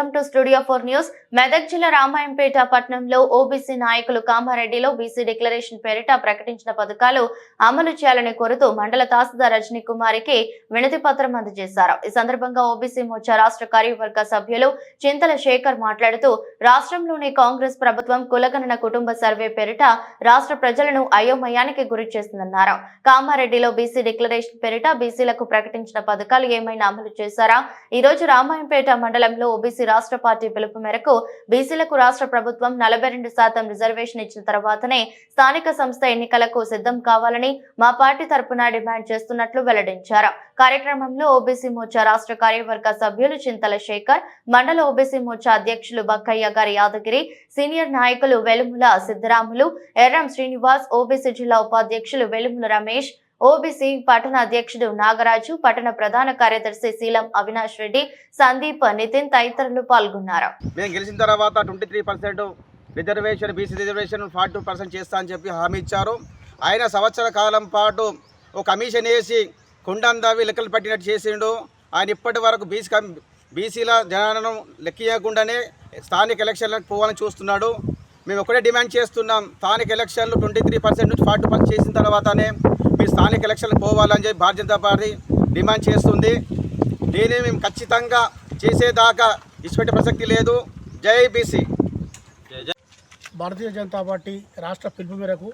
Welcome to studio four news. Medak జిల్లా రామాయంపేట పట్టణంలో OBC నాయకులు కామారెడ్డిలో బీసీ డిక్లరేషన్ పేరిట ప్రకటించిన పథకాలు అమలు చేయాలని కోరుతూ మండల తహసీల్దార్ రజనీ కుమారికి వినతి పత్రం అందజేశారు. ఈ సందర్భంగా ఓబీసీ మోర్చా రాష్ట్ర కార్యవర్గ సభ్యులు చింతల శేఖర్ మాట్లాడుతూ రాష్ట్రంలోని కాంగ్రెస్ ప్రభుత్వం కులగణన కుటుంబ సర్వే పేరిట రాష్ట్ర ప్రజలను అయోమయానికి గురి చేస్తుందన్నారు. కామారెడ్డిలో బీసీ డిక్లరేషన్ పేరిట బీసీలకు ప్రకటించిన పథకాలు ఏమైనా అమలు చేశారా? ఈ రోజు రామాయంపేట మండలంలో ఓబీసీ రాష్ట్ర పార్టీ పిలుపు మేరకు బీసీలకు రాష్ట్ర ప్రభుత్వం నలభై శాతం రిజర్వేషన్ ఇచ్చిన తర్వాతనే స్థానిక సంస్థ ఎన్నికలకు సిద్ధం కావాలని మా పార్టీ తరపున డిమాండ్ చేస్తున్నట్లు వెల్లడించారు. కార్యక్రమంలో ఓబీసీ మోర్చా రాష్ట్ర కార్యవర్గ సభ్యులు చింతల శేఖర్ మండల ఓబీసీ మోర్చా అధ్యక్షులు బక్కయ్య గారి యాదగిరి సీనియర్ నాయకులు వెలుముల సిద్ధరాములు ఎర్రం శ్రీనివాస్ ఓబీసీ జిల్లా ఉపాధ్యక్షులు వెలుముల రమేష్ ఓబీసీ పట్టణ అధ్యక్షుడు నాగరాజు పట్టణ ప్రధాన కార్యదర్శి శీలం అవినాష్ రెడ్డి సందీప్ నితిన్ తదితరులు పాల్గొన్నారు. మేము గెలిచిన తర్వాత twenty three percent reservation BC reservation forty two percent చేస్తా అని చెప్పి హామీ ఇచ్చారు. ఆయన సంవత్సర కాలం పాటు ఒక కమిషన్ వేసి కుండందవి లెక్కలు పట్టినట్టు చేసిండు. ఆయన ఇప్పటి వరకు బీసీ కమ్ బీసీల జనాలను లెక్కియకుండానే స్థానిక ఎలక్షన్లకు పోవాలని చూస్తున్నాడు. మేము ఒకటే డిమాండ్ చేస్తున్నాం. స్థానిక ఎలక్షన్లు ట్వంటీ త్రీ పర్సెంట్ నుంచి ఫార్టీ పర్సెంట్ చేసిన తర్వాతనే మీ స్థానిక ఎలక్షన్లకు పోవాలని చెప్పి భారతీయ జనతా పార్టీ డిమాండ్ చేస్తుంది. దీన్ని మేము ఖచ్చితంగా చేసేదాకా ఇచ్చిపెట్టే ప్రసక్తి లేదు. జై బీసీ. భారతీయ జనతా పార్టీ రాష్ట్ర పిలుపు మేరకు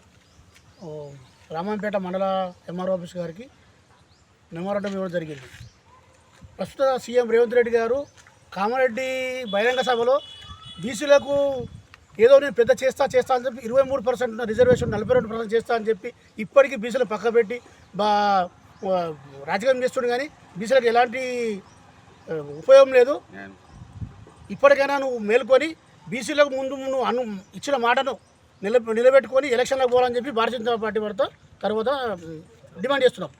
రామంపేట మండల ఎంఆర్ ఆఫీస్ గారికి మెమోరాండం ఇవ్వడం జరిగింది. ప్రస్తుత సీఎం రేవంత్ రెడ్డి గారు కామారెడ్డి బహిరంగ సభలో బీసీలకు ఏదో నేను పెద్ద చేస్తా చేస్తా అని చెప్పి ఇరవై మూడు పర్సెంట్ రిజర్వేషన్ నలభై రెండు పర్సెంట్ చేస్తా అని చెప్పి ఇప్పటికీ బీసీలు పక్క పెట్టి బా రాజకీయం చేస్తుండే కానీ బీసీలకు ఎలాంటి ఉపయోగం లేదు. ఇప్పటికైనా నువ్వు మేల్కొని బీసీలకు ముందు నువ్వు అను ఇచ్చిన మాటను నిల నిలబెట్టుకొని ఎలక్షన్లకు పోవాలని చెప్పి భారతీయ జనతా పార్టీ వారితో తర్వాత డిమాండ్ చేస్తున్నాం.